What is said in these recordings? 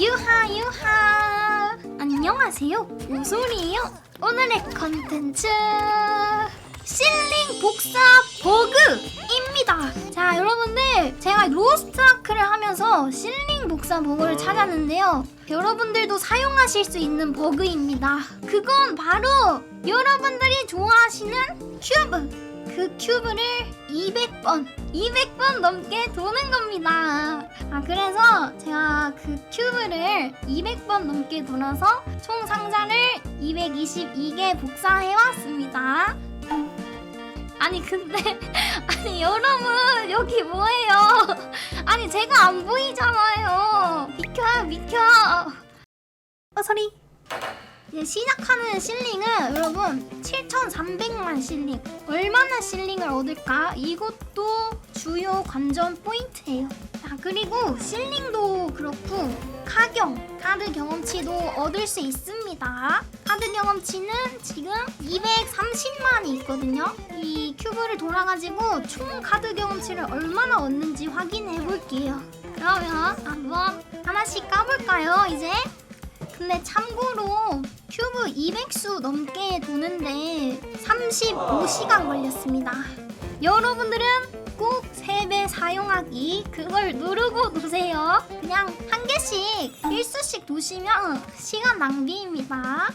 유하 유하. 안녕하세요. 오솔이에요. 오늘의 컨텐츠 실링 복사 버그입니다. 자 여러분들 제가 로스트 아크를 하면서 실링 복사 버그를 찾았는데요. 여러분들도 사용하실 수 있는 버그입니다. 그건 바로 여러분들이 좋아하시는 큐브. 그 큐브를 200번, 200번 넘게 도는 겁니다. 아, 그래서 제가 그 큐브를 200번 넘게 돌아서 총 상자를 222개 복사해 왔습니다. 아니, 근데, 아니, 여러분, 여기 뭐예요? 아니, 제가 안 보이잖아요. 비켜요, 비켜. 어, 소리. 이제 시작하는 실링은 여러분 7,300만 실링. 얼마나 실링을 얻을까? 이것도 주요 관전 포인트예요. 자 그리고 실링도 그렇고 카경 카드 경험치도 얻을 수 있습니다. 카드 경험치는 지금 230만이 있거든요. 이 큐브를 돌아가지고 총 카드 경험치를 얼마나 얻는지 확인해 볼게요. 그러면 한번 하나씩 까볼까요 이제 근데 참고로 큐브 200수 넘게 도는데 35시간 걸렸습니다. 여러분들은 꼭 3배 사용하기 그걸 누르고 놓으세요. 그냥 한 개씩 1수씩 도시면 시간 낭비입니다.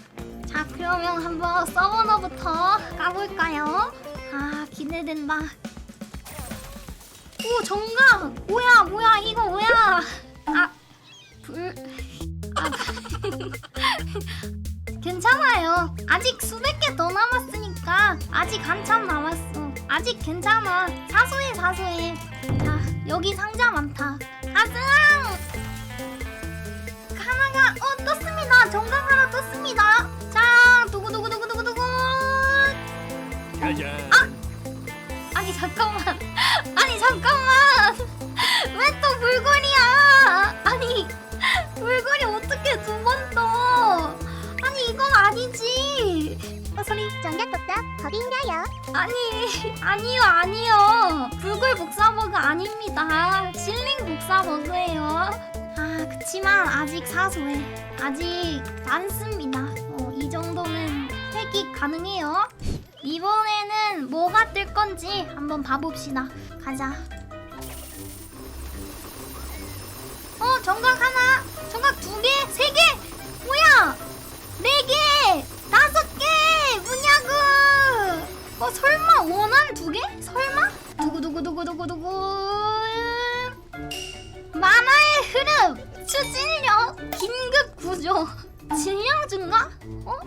자 그러면 한번 서버너부터 까볼까요? 아 기대된다. 오 정각! 뭐야 뭐야 이거 뭐야? 아 불... 아 괜찮아요. 아직 수백 개 더 남았으니까 아직 한참 남았어. 아직 괜찮아. 사소해 사소해. 자 여기 상자 많다. 가승! 하나가 어 떴습니다. 정강 하나 떴습니다. 자 두구 두구 두구 두구 두구. 짜잔. 아니 잠깐만. 아니 잠깐만. 왜 또 물건이야? 아니 물건이 어떻게 두 번 떠? 아니 이건 아니지. 어, 소리. 정답 복사 법인가요? 아니 아니요 아니요 불굴 복사 버그 아닙니다 실링 복사 버그예요 아 그치만 아직 사소해 아직 많습니다 어, 이 정도는 획이 가능해요 이번에는 뭐가 뜰 건지 한번 봐봅시다 가자 어 정각 하나 정각 두개세개 뭐야 네개 다섯 개 뭐냐고 어 설마 원한 두 개? 설마? 두구두구두구두구두구 만화의 흐름 추진력 긴급 구조 질량 증가? 어?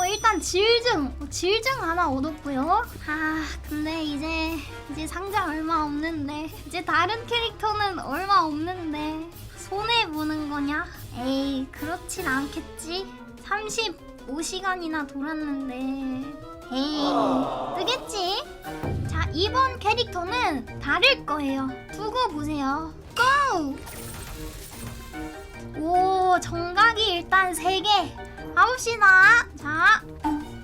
어 일단 질증 어, 질증 하나 얻었고요 아 근데 이제 이제 상자 얼마 없는데 이제 다른 캐릭터는 얼마 없는데 손해 보는 거냐? 에이 그렇진 않겠지 35시간이나 돌았는데 에이 뜨겠지? 자 이번 캐릭터는 다를 거예요 두고 보세요 고! 오 정각이 일단 3개 가봅시다 자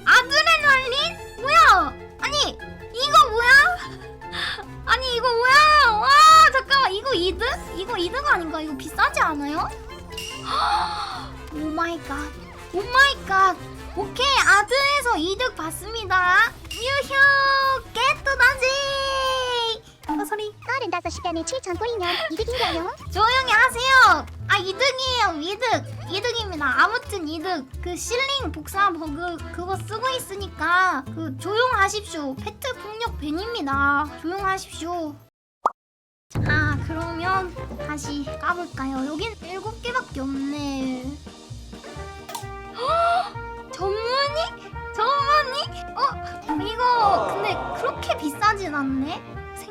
아드레날린? 뭐야 아니 이거 뭐야? 아니 이거 뭐야 와 잠깐만 이거 이득? 이거 이득 아닌가? 이거 비싸지 않아요? 오 마이 갓. 오 마이 갓. 오케이 아드에서 이득 받습니다. 유효 깨또다지. 어 소리. 35시간에 7천 꼬이면 이득인가요? 조용히. 아 이득이에요 이득. 이득입니다. 아무튼 이득. 그 실링 복사 버그 그거 쓰고 있으니까 그 조용하십시오. 페트 폭력 벤입니다. 조용하십시오. 자 그러면 다시 까볼까요? 여긴 7개밖에 없네. 헉! 전문이? 전문이? 어? 이거 근데 그렇게 비싸진 않네?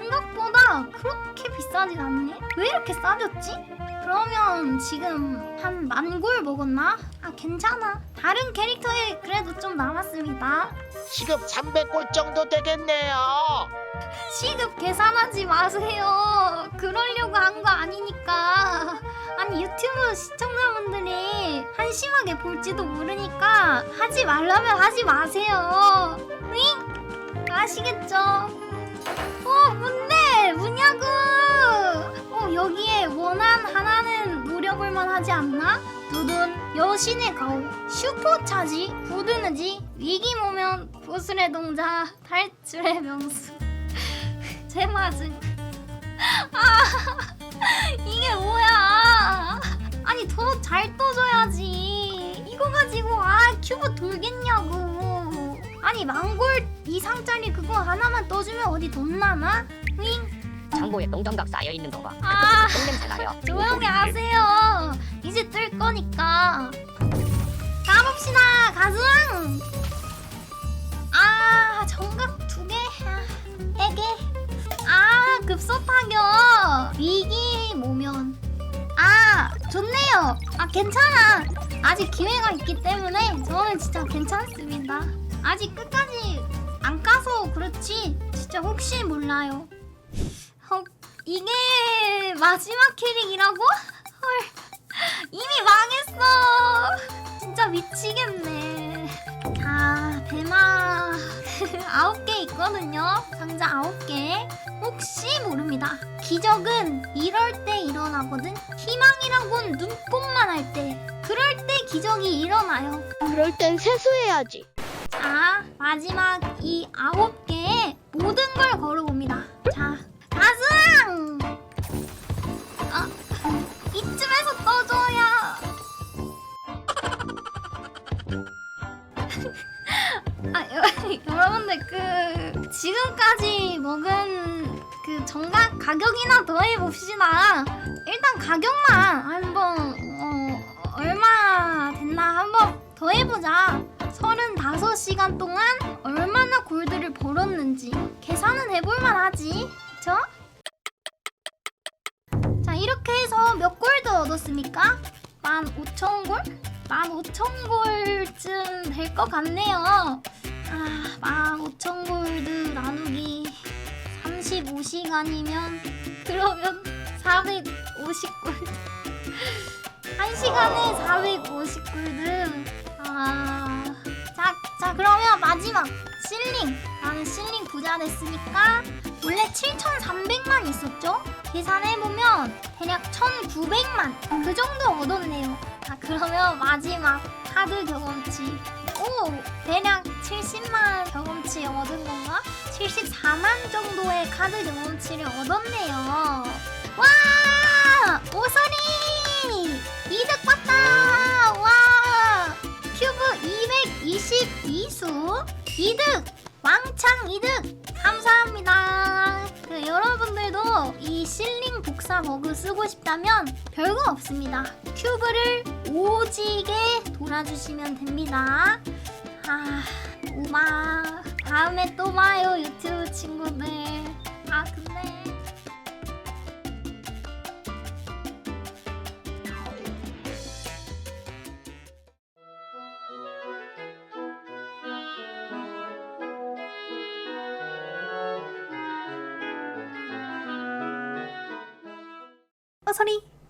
생각보다 그렇게 비싸진 않네? 왜 이렇게 싸졌지? 그러면 지금 한 만 골 먹었나? 아 괜찮아 다른 캐릭터에 그래도 좀 남았습니다 시급 300골 정도 되겠네요. 시급 계산하지 마세요 그러려고 한 거 아니니까 아니 유튜브 시청자분들이 한심하게 볼지도 모르니까 하지 말라면 하지 마세요 응? 아시겠죠? 뭐냐고! 어 여기에 원한 하나는 노려볼 만하 하지 않나? 두둔 여신의 가오 슈퍼차지 구드느지 위기 모면 보슬의 동자 탈출의 명수. 제 맛은. 아 이게 뭐야? 아니 더 잘 떠줘야지. 이거 가지고 아 큐브 돌겠냐고. 아니 망골 이상짜리 그거 하나만 떠주면 어디 돈 나나? 윙 창고에 똥장갑 쌓여 있는 거 봐. 아 똥냄새 나요. 조용히 하세요. 이제 뜰 거니까. 가봅시다, 가즈왕. 아, 정각 두 개. 아, 세 개. 아, 급소 타격. 위기 모면. 아, 좋네요. 아, 괜찮아. 아직 기회가 있기 때문에 저는 진짜 괜찮습니다. 아직 끝까지 안 까서 그렇지. 진짜 혹시 몰라요. 어, 이게 마지막 캐릭이라고? 헐. 이미 망했어. 진짜 미치겠네. 자 배마 아홉 개 있거든요. 상자 아홉 개. 혹시 모릅니다. 기적은 이럴 때 일어나거든 희망이라곤 눈꽃만 할 때. 그럴 때 기적이 일어나요. 그럴 땐 세수해야지. 자 마지막 지금까지 먹은 그 정각 가격이나 더해 봅시다 일단 가격만 한번 어, 얼마 됐나 한번 더해 보자 35시간 동안 얼마나 골드를 벌었는지 계산은 해볼 만 하지 그쵸? 자 이렇게 해서 몇 골드 얻었습니까? 15,000골? 15,000골쯤 될 것 같네요 아 15,000골드 나누기 35시간이면 그러면 450골드. 1시간에 450골드. 아... 자, 자 그러면 마지막 실링. 나는 실링 부자 됐으니까 원래 7,300만 있었죠? 계산해보면 대략 1,900만. 그 정도 얻었네요. 자 그러면 마지막 카드 경험치 오 대략 70만 경험치 얻은 건가? 74만 정도의 카드 경험치를 얻었네요. 와! 오소리 이득 봤다! 와! 큐브 222수. 이득! 왕창 이득! 감사합니다 복사 버그 쓰고 싶다면 별거 없습니다. 큐브를 오지게 돌아주시면 됩니다. 아 우마. 다음에 또 봐요 유튜브 친구들. 아 근데 어 소리